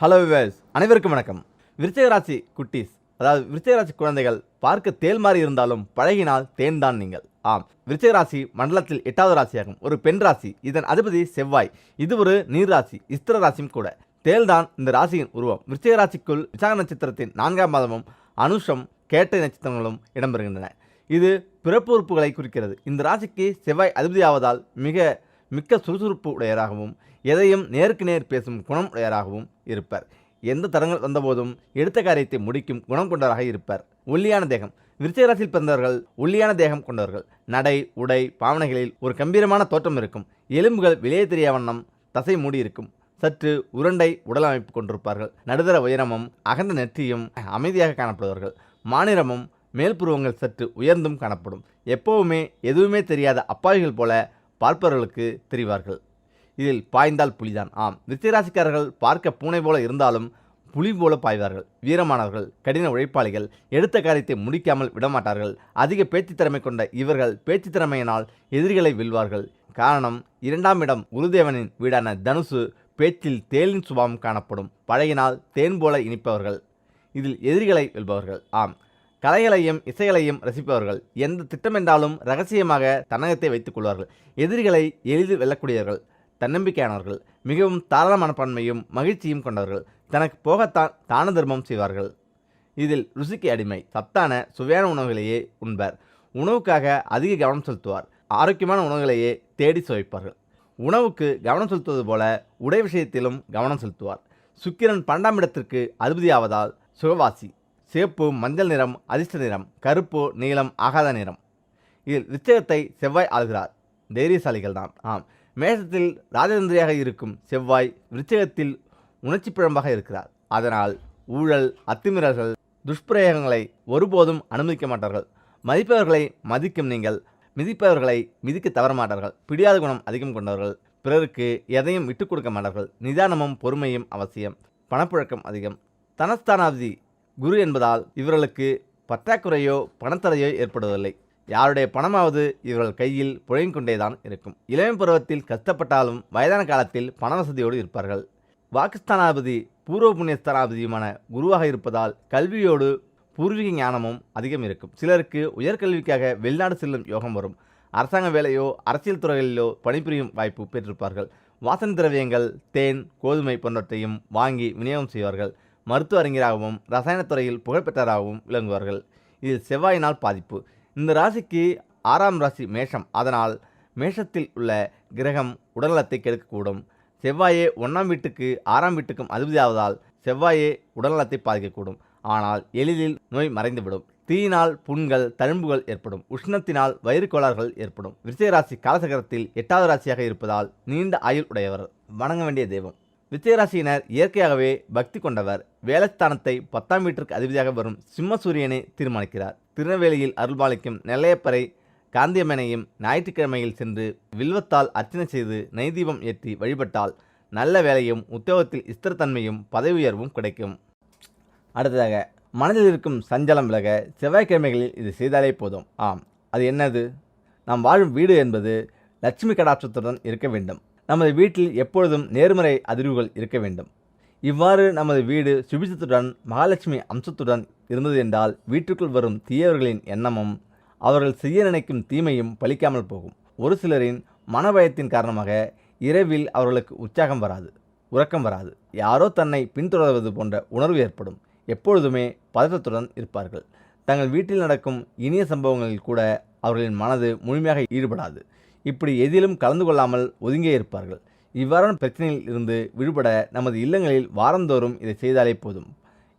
Hello wives அனைவருக்கும் வணக்கம். விருச்சகராசி குட்டீஸ் அதாவது விருச்சகராசி குழந்தைகள் பார்க்க தேல் மாதிரி இருந்தாலும் பழகினால் தேன் தான் நீங்கள். ஆம் விருச்சகராசி மண்டலத்தில் எட்டாவது ராசியாகும். ஒரு பெண் ராசி இதன் அதிபதி செவ்வாய். இது ஒரு நீர் ராசி இஸ்திர ராசியும் கூட. தேல் தான் இந்த ராசியின் உருவம். விருச்சகராசிக்குள் விசாக நட்சத்திரத்தின் நான்காம் மாதமும் அனுஷம் கேட்டை நட்சத்திரங்களும் இடம்பெறுகின்றன. இது பிறப்பு உறுப்புகளை குறிக்கிறது. இந்த ராசிக்கு செவ்வாய் அதிபதியாவதால் மிக மிக்க சுறுசுறுப்பு உடையராகவும் எதையும் நேருக்கு நேர் பேசும் குணம் உடையராகவும் இருப்பர். எந்த தடங்கள் வந்தபோதும் எடுத்த காரியத்தை முடிக்கும் குணம் கொண்டவராக இருப்பர். ஒல்லியான தேகம். விருச்சிகராசியில் பிறந்தவர்கள் ஒல்லியான தேகம் கொண்டவர்கள். நடை உடை பாவனைகளில் ஒரு கம்பீரமான தோற்றம் இருக்கும். எலும்புகள் வெளியே தெரிய வண்ணம் தசை மூடி இருக்கும். சற்று உருண்டை உடல் அமைப்பு கொண்டிருப்பார்கள். நடுதர உயரமும் அகந்த நெற்றியும் அமைதியாக காணப்படுவார்கள். மாநிலமும் மேல்புருவங்கள் சற்று உயர்ந்தும் காணப்படும். எப்போவுமே எதுவுமே தெரியாத அப்பாவிகள் போல பார்ப்பவர்களுக்கு தெரிவார்கள். இதில் பாய்ந்தால் புலிதான். ஆம். விருச்சிகராசிக்காரர்கள் பார்க்க பூனை போல இருந்தாலும் புலி போல பாய்வார்கள். வீரமானவர்கள் கடின உழைப்பாளிகள் எடுத்த காரியத்தை முடிக்காமல் விடமாட்டார்கள். அதிக பேச்சு திறமை கொண்ட இவர்கள் பேச்சு திறமையினால் எதிரிகளை வெல்வார்கள். காரணம் இரண்டாம் இடம் குருதேவனின் வீடான தனுசு பேச்சில் தேலின் சுபாவம் காணப்படும். பழகினால் தேன் போல இனிப்பவர்கள். இதில் எதிரிகளை வெல்பவர்கள். ஆம். கலைகளையும் இசைகளையும் ரசிப்பவர்கள் எந்த திட்டமென்றாலும் ரகசியமாக தன்னகத்தை வைத்துக் கொள்வார்கள். எதிரிகளை எளிதில் வெல்லக்கூடியவர்கள் தன்னம்பிக்கையானவர்கள் மிகவும் தாராள மனப்பான்மையும் மகிழ்ச்சியும் கொண்டவர்கள் தனக்கு போகத்தான் தான தர்மம் செய்வார்கள். இதில் ருசிக்கு அடிமை சத்தான சுவையான உணவுகளையே உண்பர். உணவுக்காக அதிக கவனம் செலுத்துவார். ஆரோக்கியமான உணவுகளையே தேடி சுவைப்பார்கள். உணவுக்கு கவனம் செலுத்துவது போல உடை விஷயத்திலும் கவனம் செலுத்துவார். சுக்கிரன் பன்னெண்டாம் இடத்திற்கு அதிபதியாவதால் சுகவாசி. சிவப்பு மஞ்சள் நிறம் அதிர்ஷ்ட நிறம் கருப்பு நீலம் ஆகாத நிறம். இதில் விச்சயத்தை செவ்வாய் ஆளுகிறார். தைரியசாலிகள் தான் ஆம். மேஷத்தில் ராஜதந்திரியாக இருக்கும் செவ்வாய் விருச்சகத்தில் உணர்ச்சி பிழம்பாக இருக்கிறார். அதனால் ஊழல் அத்துமீறல்கள் துஷ்பிரயோகங்களை ஒருபோதும் அனுமதிக்க மாட்டார்கள். மதிப்பவர்களை மதிக்கும் நீங்கள் மிதிப்பவர்களை மிதிக்க தவற மாட்டார்கள். பிடியாத குணம் அதிகம் கொண்டவர்கள் பிறருக்கு எதையும் விட்டுக் கொடுக்க மாட்டார்கள். நிதானமும் பொறுமையும் அவசியம். பணப்புழக்கம் அதிகம். தனஸ்தானாவதி குரு என்பதால் இவர்களுக்கு பற்றாக்குறையோ பணத்தடையோ ஏற்படுவதில்லை. யாருடைய பணமாவது இவர்கள் கையில் புழையும் கொண்டேதான் இருக்கும். இளம் பருவத்தில் கஷ்டப்பட்டாலும் வயதான காலத்தில் பண வசதியோடு இருப்பார்கள். வாக்குஸ்தானாதிபதி பூர்வ புண்ணியஸ்தானாபதியுமான குருவாக இருப்பதால் கல்வியோடு பூர்வீக ஞானமும் அதிகம் இருக்கும். சிலருக்கு உயர்கல்விக்காக வெளிநாடு செல்லும் யோகம் வரும். அரசாங்க வேலையோ அரசியல் துறைகளிலோ பணிபுரியும் வாய்ப்பு பெற்றிருப்பார்கள். வாசனை திரவியங்கள் தேன் கோதுமை போன்றவற்றையும் வாங்கி விநியோகம் செய்வார்கள். மருத்துவ அறிஞராகவும் ரசாயனத்துறையில் புகழ்பெற்றவராகவும் விளங்குவார்கள். இதில் செவ்வாயினால் பாதிப்பு. இந்த ராசிக்கு ஆறாம் ராசி மேஷம். அதனால் மேஷத்தில் உள்ள கிரகம் உடல்நலத்தை கெடுக்கக்கூடும். செவ்வாயே ஒன்றாம் வீட்டுக்கு ஆறாம் வீட்டுக்கும் அதிபதியாவதால் செவ்வாயே உடல்நலத்தை பாதிக்கக்கூடும். ஆனால் எளிதில் நோய் மறைந்துவிடும். தீயினால் புண்கள் தழும்புகள் ஏற்படும். உஷ்ணத்தினால் வயிறு கோளாறுகள் ஏற்படும். விருச்சிக ராசி காலசக்கரத்தில் எட்டாவது ராசியாக இருப்பதால் நீண்ட ஆயுள் உடையவர். வணங்க வேண்டிய தெய்வம். விஜயராசியினர் இயற்கையாகவே பக்தி கொண்டவர். வேலஸ்தானத்தை பத்தாம் வீட்டிற்கு அதிபதியாக வரும் சிம்ம சூரியனை தீர்மானிக்கிறார். திருநெல்வேலியில் அருள்பாலிக்கும் நெல்லையப்பரை காந்தியம்மனையும் ஞாயிற்றுக்கிழமையில் சென்று வில்வத்தால் அர்ச்சனை செய்து நெய்தீபம் ஏற்றி வழிபட்டால் நல்ல வேலையும் உத்தியோகத்தில் ஸ்திரத்தன்மையும் பதவி உயர்வும் கிடைக்கும். அடுத்ததாக மனதில் இருக்கும் சஞ்சலம் விலக செவ்வாய்க்கிழமைகளில் இது செய்தாலே போதும். ஆம் அது என்னது? நாம் வாழும் வீடு என்பது லட்சுமி கடாட்சத்துடன் இருக்க வேண்டும். நமது வீட்டில் எப்பொழுதும் நேர்மறை அதிர்வுகள் இருக்க வேண்டும். இவ்வாறு நமது வீடு சுபிசத்துடன் மகாலட்சுமி அம்சத்துடன் இருந்தது என்றால் வீட்டுக்குள் வரும் தீயவர்களின் எண்ணமும் அவர்கள் செய்ய நினைக்கும் தீமையும் பலிக்காமல் போகும். ஒரு சிலரின் மனபயத்தின் காரணமாக இரவில் அவர்களுக்கு உற்சாகம் வராது உறக்கம் வராது. யாரோ தன்னை பின்தொடர்வது போன்ற உணர்வு ஏற்படும். எப்பொழுதுமே பதற்றத்துடன் இருப்பார்கள். தங்கள் வீட்டில் நடக்கும் இனிய சம்பவங்களில் கூட அவர்களின் மனது முழுமையாக ஈடுபடாது. இப்படி எதிலும் கலந்து கொள்ளாமல் ஒதுங்கே இருப்பார்கள். இவ்வாறான பிரச்சனையில் இருந்து விடுபட நமது இல்லங்களில் வாரந்தோறும் இதை செய்தாலே போதும்.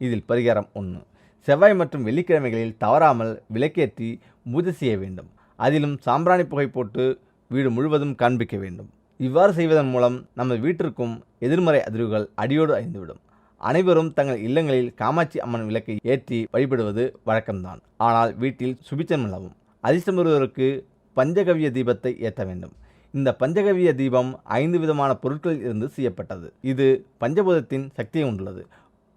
இதில் பரிகாரம் ஒன்று. செவ்வாய் மற்றும் வெள்ளிக்கிழமைகளில் தவறாமல் விளக்கேற்றி பூஜை செய்ய வேண்டும். அதிலும் சாம்பிராணி புகை போட்டு வீடு முழுவதும் காண்பிக்க வேண்டும். இவ்வாறு செய்வதன் மூலம் நமது வீட்டிற்கும் எதிர்மறை அதிர்வுகள் அடியோடு அழிந்துவிடும். அனைவரும் தங்கள் இல்லங்களில் காமாட்சி அம்மன் விளக்கை ஏற்றி வழிபடுவது வழக்கம்தான். ஆனால் வீட்டில் சுபிச்சம் நிலவும். அதிர்ஷ்டம் வருவதற்கு பஞ்சகவிய தீபத்தை ஏற்ற வேண்டும். இந்த பஞ்சகவிய தீபம் ஐந்து விதமான பொருட்களில் இருந்து செய்யப்பட்டது. இது பஞ்சபூதத்தின் சக்தியை கொண்டுள்ளது.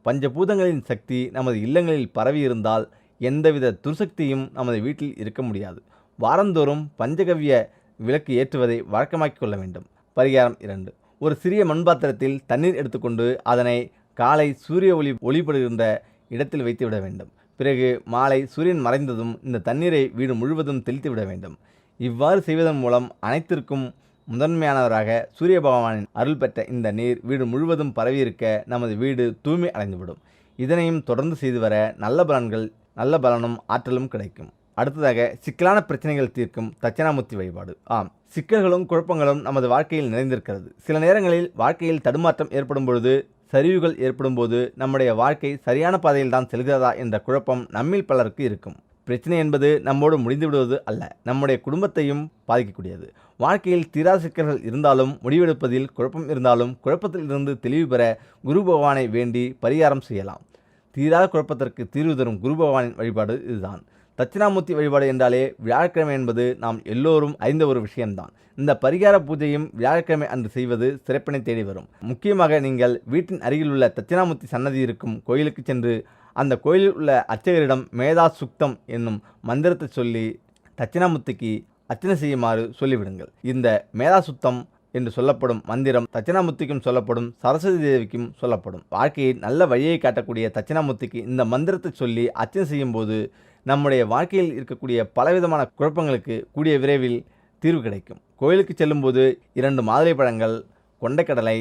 பஞ்சபூதங்களின் சக்தி நமது இல்லங்களில் பரவி இருந்தால் எந்தவித துர்சக்தியும் நமது வீட்டில் இருக்க முடியாது. வாரந்தோறும் பஞ்சகவ்ய விளக்கு ஏற்றுவதை வழக்கமாக்கிக் கொள்ள வேண்டும். பரிகாரம் இரண்டு. ஒரு சிறிய மண்பாத்திரத்தில் தண்ணீர் எடுத்துக்கொண்டு அதனை காலை சூரிய ஒளி ஒளிபடுகின்ற இடத்தில் வைத்து விட வேண்டும். பிறகு மாலை சூரியன் மறைந்ததும் இந்த தண்ணீரை வீடு முழுவதும் தெளித்து விட வேண்டும். இவ்வாறு செய்வதன் மூலம் அனைத்திற்கும் முதன்மையானவராக சூரிய பகவானின் அருள் பெற்ற இந்த நீர் வீடு முழுவதும் பரவியிருக்க நமது வீடு தூய்மை அடைந்துவிடும். இதனையும் தொடர்ந்து செய்து வர நல்ல பலன்கள் நல்ல பலனும் ஆற்றலும் கிடைக்கும். அடுத்ததாக சிக்கலான பிரச்சனைகள் தீர்க்கும் தட்சணாமூர்த்தி வழிபாடு. ஆம் சிக்கல்களும் குழப்பங்களும் நமது வாழ்க்கையில் நிறைந்திருக்கிறது. சில நேரங்களில் வாழ்க்கையில் தடுமாற்றம் ஏற்படும் பொழுது சரிவுகள் ஏற்படும் போது நம்முடைய வாழ்க்கை சரியான பாதையில் தான் செல்கிறதா என்ற குழப்பம் நம்மில் பலருக்கு இருக்கும். பிரச்சனை என்பது நம்மோடு முடிந்து விடுவது அல்ல. நம்முடைய குடும்பத்தையும் பாதிக்கக்கூடியது. வாழ்க்கையில் தீரா சிக்கல்கள் இருந்தாலும் முடிவெடுப்பதில் குழப்பம் இருந்தாலும் குழப்பத்தில் இருந்து தெளிவு பெற குரு பகவானை வேண்டி பரிகாரம் செய்யலாம். தீராத குழப்பத்திற்கு தீர்வு தரும் குரு பகவானின் வழிபாடு இதுதான். தட்சிணாமூர்த்தி வழிபாடு என்றாலே வியாழக்கிழமை என்பது நாம் எல்லோரும் அறிந்த ஒரு விஷயம்தான். இந்த பரிகார பூஜையும் வியாழக்கிழமை அன்று செய்வது சிறப்பினை தேடி வரும். முக்கியமாக நீங்கள் வீட்டின் அருகில் உள்ள தட்சிணாமூர்த்தி சன்னதி இருக்கும் கோயிலுக்கு சென்று அந்த கோயிலில் உள்ள அர்ச்சகரிடம் மேதா சுக்தம் என்னும் மந்திரத்தை சொல்லி தட்சிணாமூர்த்திக்கு அர்ச்சனை செய்யுமாறு சொல்லிவிடுங்கள். இந்த மேதா சுத்தம் என்று சொல்லப்படும் மந்திரம் தட்சிணாமூர்த்திக்கும் சொல்லப்படும் சரஸ்வதி தேவிக்கும் சொல்லப்படும். வாழ்க்கையில் நல்ல வழியை காட்டக்கூடிய தட்சிணாமூர்த்திக்கு இந்த மந்திரத்தை சொல்லி அர்ச்சனை செய்யும்போது நம்முடைய வாழ்க்கையில் இருக்கக்கூடிய பலவிதமான குழப்பங்களுக்கு கூடிய விரைவில் தீர்வு கிடைக்கும். கோயிலுக்கு செல்லும்போது இரண்டு மாதுளை பழங்கள் கொண்டக்கடலை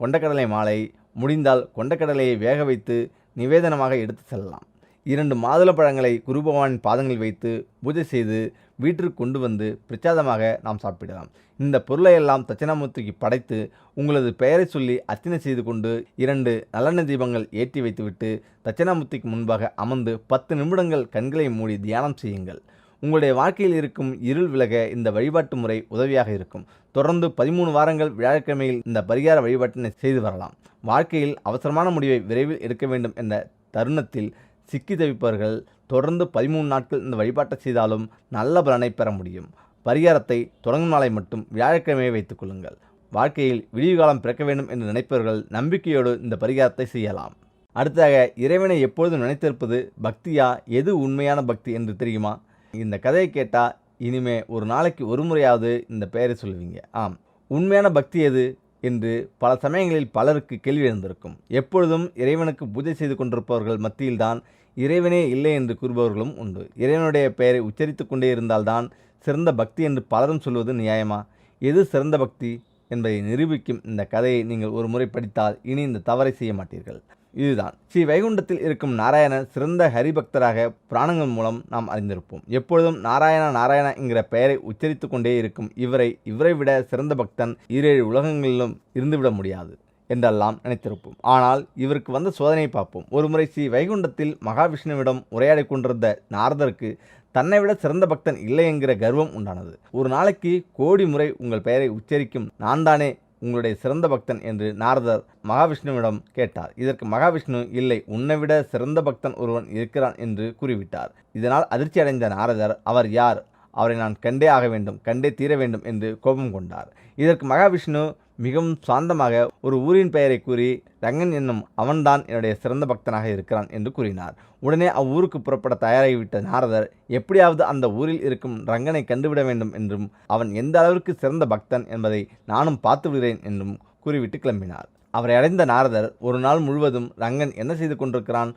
கொண்டக்கடலை மாலை முடிந்தால் கொண்டக்கடலையை வேக வைத்து நிவேதனமாக எடுத்து செல்லலாம். இரண்டு மாதுளை பழங்களை குருபகவானின் பாதங்களில் வைத்து பூஜை செய்து வீட்டிற்கு கொண்டு வந்து பிரச்சாதமாக நாம் சாப்பிடலாம். இந்த பொருளை எல்லாம் தட்சிணாமூர்த்திக்கு படைத்து உங்களது பெயரை சொல்லி அர்ச்சனை செய்து கொண்டு இரண்டு நலன தீபங்கள் ஏற்றி வைத்துவிட்டு தட்சிணாமூர்த்திக்கு முன்பாக அமர்ந்து பத்து நிமிடங்கள் கண்களை மூடி தியானம் செய்யுங்கள். உங்களுடைய வாழ்க்கையில் இருக்கும் இருள் விலக இந்த வழிபாட்டு முறை உதவியாக இருக்கும். தொடர்ந்து பதிமூணு வாரங்கள் வியாழக்கிழமையில் இந்த பரிகார வழிபாட்டினை செய்து வரலாம். வாழ்க்கையில் அவசரமான முடிவை விரைவில் எடுக்க வேண்டும் என்ற தருணத்தில் சிக்கி தவிப்பவர்கள் தொடர்ந்து பதிமூணு நாட்கள் இந்த வழிபாட்டை செய்தாலும் நல்ல பலனை பெற முடியும். பரிகாரத்தை தொடங்கும் நாளை மட்டும் வியாழக்கிழமையை வைத்துக் கொள்ளுங்கள். வாழ்க்கையில் விடிவு காலம் பிறக்க வேண்டும் என்று நினைப்பவர்கள் நம்பிக்கையோடு இந்த பரிகாரத்தை செய்யலாம். அடுத்ததாக இறைவனை எப்பொழுதும் நினைத்திருப்பது பக்தியா? எது உண்மையான பக்தி என்று தெரியுமா? இந்த கதையை கேட்டால் இனிமே ஒரு நாளைக்கு ஒரு முறையாவது இந்த பெயரை சொல்லுவீங்க. ஆம். உண்மையான பக்தி எது? என்று பல சமயங்களில் பலருக்கு கேள்வி எழுந்திருக்கும். எப்பொழுதும் இறைவனுக்கு பூஜை செய்து கொண்டிருப்பவர்கள் மத்தியில்தான் இறைவனே இல்லை என்று கூறுபவர்களும் உண்டு. இறைவனுடைய பெயரை உச்சரித்து கொண்டே இருந்தால்தான் சிறந்த பக்தி என்று பலரும் சொல்வது நியாயமா? எது சிறந்த பக்தி என்பதை நிரூபிக்கும் இந்த கதையை நீங்கள் ஒரு முறை படித்தால் இனி இந்த தவறை செய்ய மாட்டீர்கள். இதுதான். ஸ்ரீ வைகுண்டத்தில் இருக்கும் நாராயணன் சிறந்த ஹரிபக்தராக புராணங்கள் மூலம் நாம் அறிந்திருப்போம். எப்பொழுதும் நாராயண நாராயண என்கிற பெயரை உச்சரித்து கொண்டே இருக்கும் இவரை இவரை விட சிறந்த பக்தன் ஈரேழு உலகங்களிலும் இருந்துவிட முடியாது. என்றெல்லாம் நினைத்திருப்போம். ஆனால் இவருக்கு வந்த சோதனையை பார்ப்போம். ஒருமுறை ஸ்ரீ வைகுண்டத்தில் மகாவிஷ்ணுவிடம் உரையாடி கொண்டிருந்த நாரதருக்கு தன்னை விட சிறந்த பக்தன் இல்லை என்கிற கர்வம் உண்டானது. ஒரு நாளைக்கு கோடி முறை உங்கள் பெயரை உச்சரிக்கும் நான் தானே உங்களுடைய சிறந்த பக்தன் என்று நாரதர் மகாவிஷ்ணுவிடம் கேட்டார். இதற்கு மகாவிஷ்ணு இல்லை உன்னை விட சிறந்த பக்தன் ஒருவன் இருக்கிறான் என்று கூறிவிட்டார். இதனால் அதிர்ச்சி அடைந்த நாரதர் அவர் யார்? அவரை நான் கண்டே ஆக வேண்டும் கண்டே தீர வேண்டும் என்று கோபம் கொண்டார். இதற்கு மகாவிஷ்ணு மிகவும் சாந்தமாக ஒரு ஊரின் பெயரை கூறி ரங்கன் என்னும் அவன்தான் என்னுடைய சிறந்த பக்தனாக இருக்கிறான் என்று கூறினார். உடனே அவ்வூருக்கு புறப்பட தயாராகிவிட்ட நாரதர் எப்படியாவது அந்த ஊரில் இருக்கும் ரங்கனை கண்டுவிட வேண்டும் என்றும் அவன் எந்த அளவிற்கு சிறந்த பக்தன் என்பதை நானும் பார்த்து விடுகிறேன் என்றும் கூறிவிட்டு கிளம்பினார். அவரை அடைந்த நாரதர் ஒரு நாள் முழுவதும் ரங்கன் என்ன செய்து கொண்டிருக்கிறான்?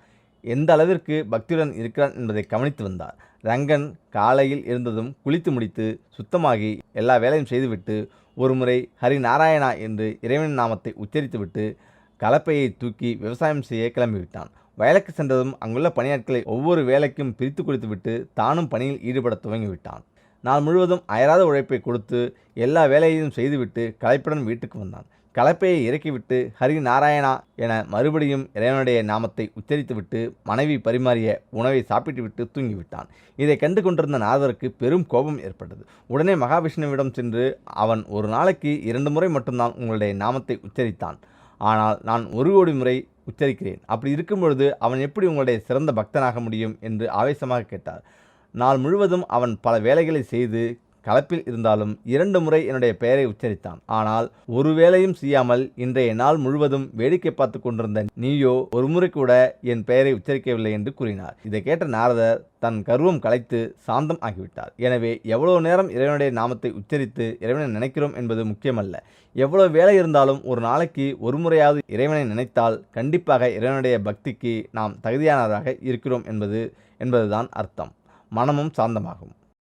எந்த அளவிற்கு பக்தியுடன் இருக்கிறான் என்பதை கவனித்து வந்தார். ரங்கன் காலையில் இருந்ததும் குளித்து முடித்து சுத்தமாகி எல்லா வேலையும் செய்துவிட்டு ஒருமுறை ஹரி நாராயணா என்று இறைவன் நாமத்தை உச்சரித்துவிட்டு கலப்பையை தூக்கி விவசாயம் செய்ய கிளம்பிவிட்டான். வயலுக்கு சென்றதும் அங்குள்ள பணியாட்களை ஒவ்வொரு வேலைக்கும் பிரித்து கொடுத்துவிட்டு தானும் பணியில் ஈடுபட துவங்கிவிட்டான். நாள் முழுவதும் அயராத உழைப்பை கொடுத்து எல்லா வேலையையும் செய்துவிட்டு கலைப்புடன் வீட்டுக்கு வந்தான். கலப்பையை இறக்கிவிட்டு ஹரி நாராயணா என மறுபடியும் இறைவனுடைய நாமத்தை உச்சரித்துவிட்டு மனைவி பரிமாறிய உணவை சாப்பிட்டுவிட்டு தூங்கிவிட்டான். இதை கண்டு கொண்டிருந்த நாதருக்கு பெரும் கோபம் ஏற்பட்டது. உடனே மகாவிஷ்ணுவிடம் சென்று அவன் ஒரு நாளைக்கு இரண்டு முறை மட்டும்தான் உங்களுடைய நாமத்தை உச்சரித்தான். ஆனால் நான் ஒரு கோடி முறை உச்சரிக்கிறேன். அப்படி இருக்கும் பொழுது அவன் எப்படி உங்களுடைய சிறந்த பக்தனாக முடியும்? என்று ஆவேசமாக கேட்டார். நாள் முழுவதும் அவன் பல வேலைகளை செய்து கலப்பில் இருந்தாலும் இரண்டு முறை என்னுடைய பெயரை உச்சரித்தான். ஆனால் ஒரு வேளையும் செய்யாமல் இன்றைய நாள் முழுவதும் வேடிக்கை பார்த்து கொண்டிருந்த நீயோ ஒரு முறை கூட என் பெயரை உச்சரிக்கவில்லை என்று கூறினார். இதை கேட்ட நாரதர் தன் கர்வம் கலைத்து சாந்தம் ஆகிவிட்டார். எனவே எவ்வளவு நேரம் இறைவனுடைய நாமத்தை உச்சரித்து இறைவனை நினைக்கிறோம் என்பது முக்கியமல்ல. எவ்வளவு வேலை இருந்தாலும் ஒரு நாளைக்கு ஒரு முறையாவது இறைவனை நினைத்தால் கண்டிப்பாக இறைவனுடைய பக்திக்கு நாம் தகுதியானவராக இருக்கிறோம் என்பது என்பதுதான் அர்த்தம். மனமும் சாந்தமாகும்.